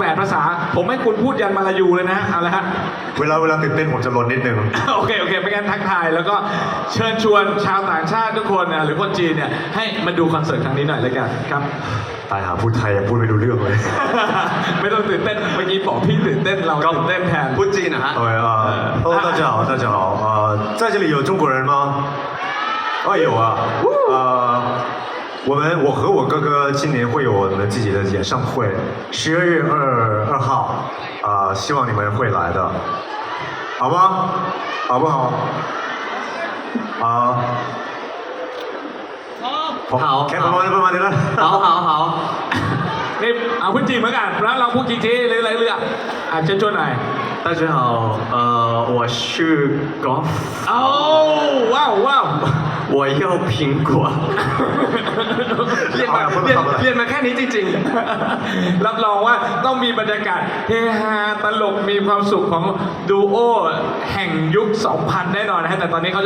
แปดภาษา ผมให้คุณพูดยันมาลายูเลยนะเอาละฮะ เวลาเวลาตื่นเต้นผมจะลนนิดนึง โอเค โอเคไม่งั้นทักทาย แล้วก็เชิญชวนชาวต่างชาติทุกคนนะหรือคนจีนเนี่ย ให้มาดูคอนเสิร์ตครั้งนี้หน่อยแล้วกันครับ ตายหาพูดไทยยังพูดไม่รู้เรื่องเลย ไม่ต้องตื่นเต้น เมื่อกี้บอกพี่ตื่นเต้นเราตื่นเต้นแทน พูดจีนนะฮะ OK 啊，Hello，大家好，大家好，呃，在这里有中国人吗？啊，有啊，呃， 我们我和我哥哥今年会有我们自己的演唱会，十二月二二号，啊、希望你们会来的，好吗？好不好？好。好开放吗？开放吗？你们。好好好， นี่เอาพูดจีนเหมือนกันแล้วเราพูดกี่ทีหรืออะไรเรื่องอ่ะเชิญชวนหน่อย 大家好，呃，我是 Golf， โอ้ว้าวว้าว 我要苹果。เรียนมาเรียนเรียนมาแค่นี้จริง รับรองว่าต้องมีบรรยากาศเฮฮาตลกมีความสุขของดูโอแห่งยุค 2000 แน่นอนนะฮะแต่ตอนนี้เขา